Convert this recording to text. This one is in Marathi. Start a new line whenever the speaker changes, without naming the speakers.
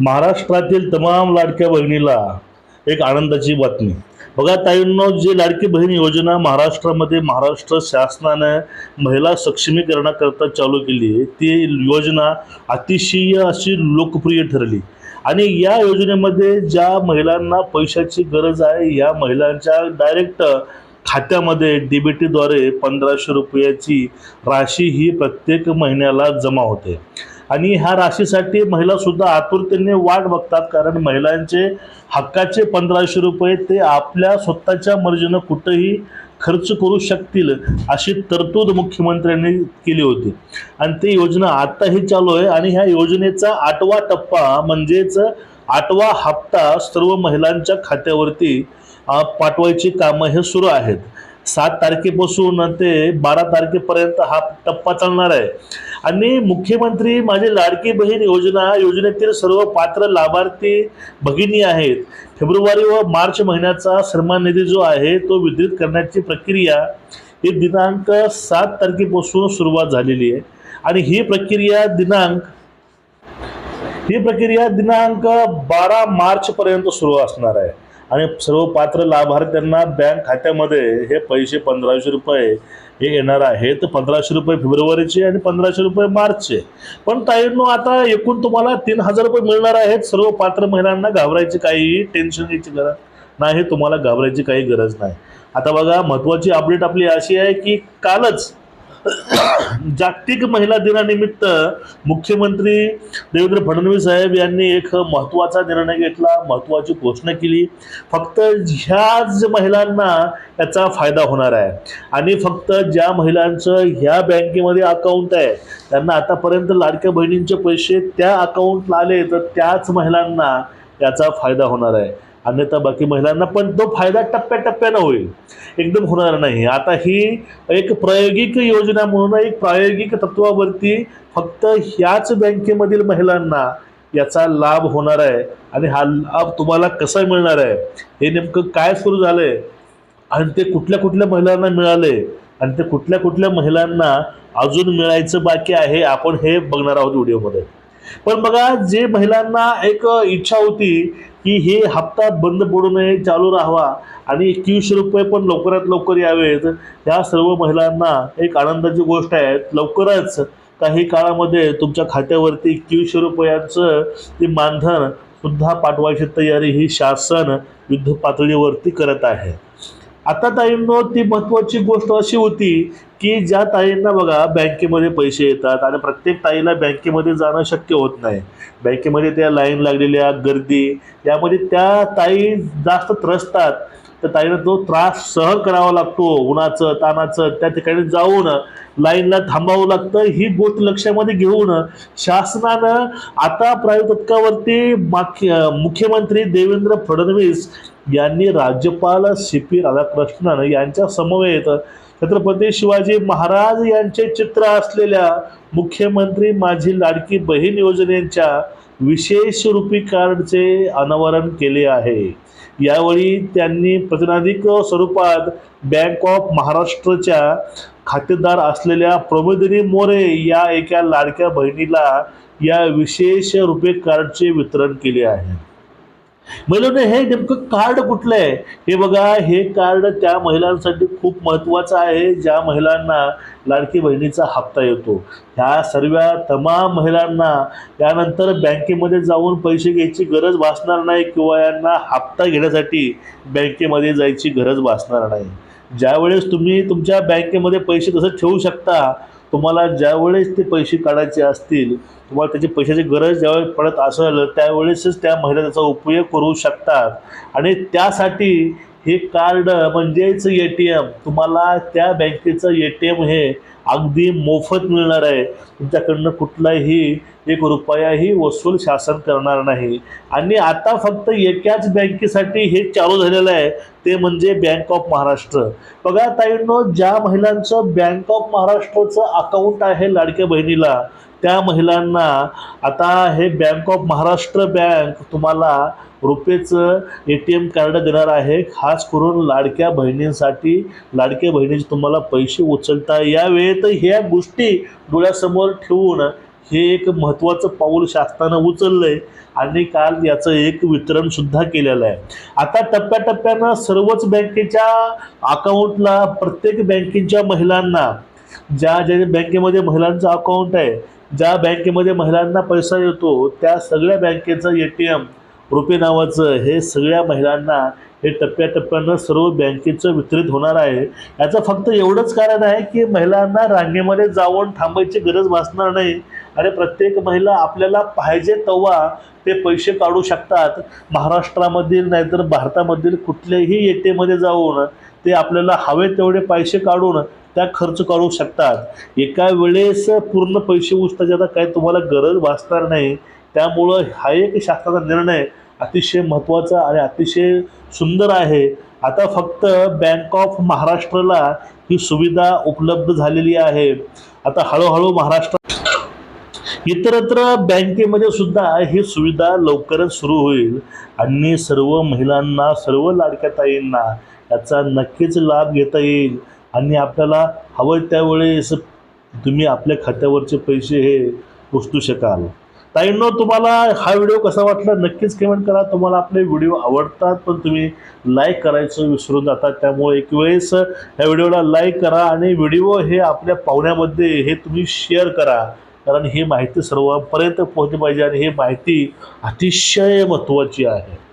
महाराष्ट्रातील तमाम लाडक्या बहिणीला एक आनंदाची बातमी. बघा ताईंनो जे लाडकी बहीण योजना महाराष्ट्रामध्ये महाराष्ट्र शासनानं महिला सक्षमीकरणाकरता चालू केली ती योजना अतिशय अशी लोकप्रिय ठरली. आणि या योजनेमध्ये ज्या महिलांना पैशाची गरज आहे या महिलांच्या डायरेक्ट खात्यामध्ये डी बी टीद्वारे पंधराशे रुपयाची राशी ही प्रत्येक महिन्याला जमा होते. आणि ह्या राशीसाठी महिलासुद्धा आतुरतेने वाट बघतात कारण महिलांचे हक्काचे पंधराशे रुपये ते आपल्या स्वतःच्या मर्जीनं कुठंही खर्च करू शकतील अशी तरतूद मुख्यमंत्र्यांनी केली होती. आणि ती योजना आत्ताही चालू आहे आणि ह्या योजनेचा आठवा टप्पा म्हणजेच आठवा हप्ता सर्व महिलांच्या खात्यावरती पाठवायची कामं हे सुरू आहेत. सात तारखेपासून ते बारा तारखेपर्यंत हा टप्पा चालणार आहे. आणि मुख्यमंत्री माझी लाडकी बहीण योजना योजनेतील सर्व पात्र लाभार्थी भगिनी आहेत. फेब्रुवारी व मार्च महिन्याचा सन्मान निधी जो आहे तो वितरित करण्याची प्रक्रिया ही दिनांक सात तारखेपासून सुरुवात झालेली आहे. आणि ही प्रक्रिया दिनांक ही प्रक्रिया दिनांक बारा मार्चपर्यंत सुरू असणार आहे. आणि सर्व पात्र लाभार्थ्यांना बँक खात्यामध्ये हे पैसे पंधराशे रुपये हे येणार आहेत. पंधराशे रुपये फेब्रुवारीचे आणि पंधराशे रुपये मार्चचे. पण ताईंनो आता एकूण तुम्हाला तीन हजार रुपये मिळणार आहेत. सर्व पात्र महिलांना घाबरायची काही टेन्शन घ्यायची गरज नाही. तुम्हाला घाबरायची काही गरज नाही. आता बघा महत्त्वाची अपडेट आपली अशी आहे की कालच जागतिक महिला दिनानिमित्त मुख्यमंत्री देवेंद्र फडणवीस साहेब यांनी एक महत्त्वाचा निर्णय घेतला महत्त्वाची घोषणा केली. फक्त ह्याच महिलांना याचा फायदा होणार आहे. आणि फक्त ज्या महिलांचं ह्या बँकेमध्ये अकाउंट आहे त्यांना आतापर्यंत लाडक्या बहिणींचे पैसे त्या अकाउंटला आले तर त्याच महिलांना याचा फायदा होणार आहे. अन्यथा बाकी महिलांना पण तो फायदा टप्प्याटप्प्यानं होईल. एकदम होणार नाही. आता ही एक प्रायोगिक योजना म्हणून एक प्रायोगिक तत्वावरती फक्त ह्याच बँकेमधील महिलांना याचा लाभ होणार आहे. आणि हा लाभ तुम्हाला कसा मिळणार आहे? हे नेमकं काय सुरू झालं आहे आणि ते कुठल्या कुठल्या महिलांना मिळाले? आणि ते कुठल्या कुठल्या महिलांना अजून मिळायचं बाकी आहे? आपण हे बघणार आहोत व्हिडिओमध्ये. पण बघा जे महिलांना एक इच्छा होती की हे हप्ता बंद पडू नये चालू राहावा आणि एकवीसशे रुपये पण लवकरात लवकर यावेत या सर्व महिलांना एक आनंदाची गोष्ट आहे. लवकरच काही काळामध्ये तुमच्या खात्यावरती एकवीसशे रुपयांचं ते मानधन सुद्धा पाठवायची तयारी ही शासन युद्ध पातळीवरती करत आहे. आता ताईंनो ती महत्त्वाची गोष्ट अशी होती की ज्या ताईंना बघा बँकेमध्ये पैसे येतात आणि प्रत्येक ताईला बँकेमध्ये जाणं शक्य होत नाही. बँकेमध्ये त्या लाईन लागलेल्या गर्दी यामध्ये त्या ताई जास्त त्रसतात तर ताईला तो त्रास सहन करावा लागतो उन्हाचं तानाचं त्या ठिकाणी जाऊन लाईनला थांबावं लागतं. ही गोष्ट लक्षामध्ये घेऊन शासनानं आता प्रायोजकावरती माख्य मुख्यमंत्री देवेंद्र फडणवीस यांनी राज्यपाल सी पी राधाकृष्णन यांच्या समवेत छत्रपती शिवाजी महाराज यांचे चित्र असलेल्या मुख्यमंत्री माझी लाडकी बहीण योजनेच्या विशेष रूपी कार्डचे अनावरण केले आहे. यावेळी त्यांनी प्रतिनिधिक स्वरूपात बँक ऑफ महाराष्ट्रच्या खातेदार असलेल्या प्रमोदिनी मोरे या एका लाडक्या बहिणीला या विशेष रुपे कार्डचे वितरण केले आहे. महिलांना हे नेमकं कार्ड कुठलं आहे? हे बघा हे कार्ड त्या महिलांसाठी खूप महत्त्वाचं आहे. ज्या महिलांना लाडकी बहिणीचा हप्ता येतो. ह्या सर्व तमाम महिलांना यानंतर बँकेमध्ये जाऊन पैसे घ्यायची गरज भासणार नाही किंवा यांना हप्ता घेण्यासाठी बँकेमध्ये जायची गरज भासणार नाही. ज्यावेळेस तुम्ही तुमच्या बँकेमध्ये पैसे तसं ठेवू शकता तुम्हाला ज्यावेळेस ते पैसे काढायचे असतील तुम्हाला त्याची पैशाची गरज ज्यावेळेस पडत असेल त्यावेळेसच त्या महिला त्याचा उपयोग करू शकतात. आणि त्यासाठी हे कार्ड म्हणजेच ए टी एम. तुम्हाला त्या बँकेचं ए टी एम हे अगदी मोफत मिळणार आहे. तुमच्याकडनं कुठलाही एक रुपयाही वसूल शासन करणार नाही. आणि आता फक्त एकाच बँकेसाठी हे चालू झालेलं आहे. ते म्हणजे बँक ऑफ महाराष्ट्र. बघा ताईंनो ज्या महिलांचं बँक ऑफ महाराष्ट्रचं अकाउंट आहे लाडक्या बहिणीला त्या महिलांना आता हे बँक ऑफ महाराष्ट्र बँक तुम्हाला रुपेचं ए टी एम कार्ड देणार आहे. खास करून लाडक्या बहिणींसाठी. लाडक्या बहिणीचे तुम्हाला पैसे उचलता यावेळेत ह्या गोष्टी डोळ्यासमोर ठेवून हे एक महत्त्वाचं पाऊल शासनानं उचललं आहे आणि काल याचं एक वितरणसुद्धा केलेलं आहे. आता टप्प्याटप्प्यानं सर्वच बँकेच्या अकाउंटला प्रत्येक बँकेच्या महिलांना ज्या ज्या बँकेमध्ये महिलांचं अकाउंट आहे ज्या बँकेमध्ये महिलांना पैसा येतो त्या सगळ्या बँकेचं ए टी एम रुपे नावाचं हे सगळ्या महिलांना हे टप्प्याटप्प्यानं सर्व बँकेचं वितरित होणार आहे. याचं फक्त एवढंच कारण आहे की महिलांना रांगेमध्ये जाऊन थांबायची गरज भासणार नाही. आणि प्रत्येक महिला आपल्याला पाहिजे तेव्हा ते पैसे काढू शकतात. महाराष्ट्रामधील नाहीतर भारतामधील कुठल्याही ए टी एममध्ये जाऊन ते आपल्याला हवे तेवढे पैसे काढून त्या खर्च काढू शकतात. एका वेळेस पूर्ण पैसे उचता आता काही तुम्हाला गरज भासणार नाही. त्यामुळं हा एक शासनाचा निर्णय अतिशय महत्त्वाचा आणि अतिशय सुंदर आहे. आता फक्त बँक ऑफ महाराष्ट्रला ही सुविधा उपलब्ध झालेली आहे. आता हळूहळू महाराष्ट्र इतरत्र बँकेमध्ये सुद्धा ही सुविधा लवकरच सुरू होईल. आणि सर्व महिलांना सर्व लाडक्या ताईंना याचा नक्कीच लाभ घेता येईल. आणि आपल्याला हवं त्यावेळेस तुम्ही आपल्या खात्यावरचे पैसे हे पोचतू शकाल. ताईंनो तुम्हाला हा व्हिडिओ कसा वाटला नक्कीच कमेंट करा. तुम्हाला आपले व्हिडिओ आवडतात पण तुम्ही लाईक करायचं विसरून जातात त्यामुळे एक वेळेस ह्या व्हिडिओला लाईक करा आणि व्हिडिओ हे आपल्या पाहुण्यामध्ये हे तुम्ही शेअर करा. कारण ही माहिती सर्वांपर्यंत पोहोचली पाहिजे आणि ही माहिती अतिशय महत्त्वाची आहे.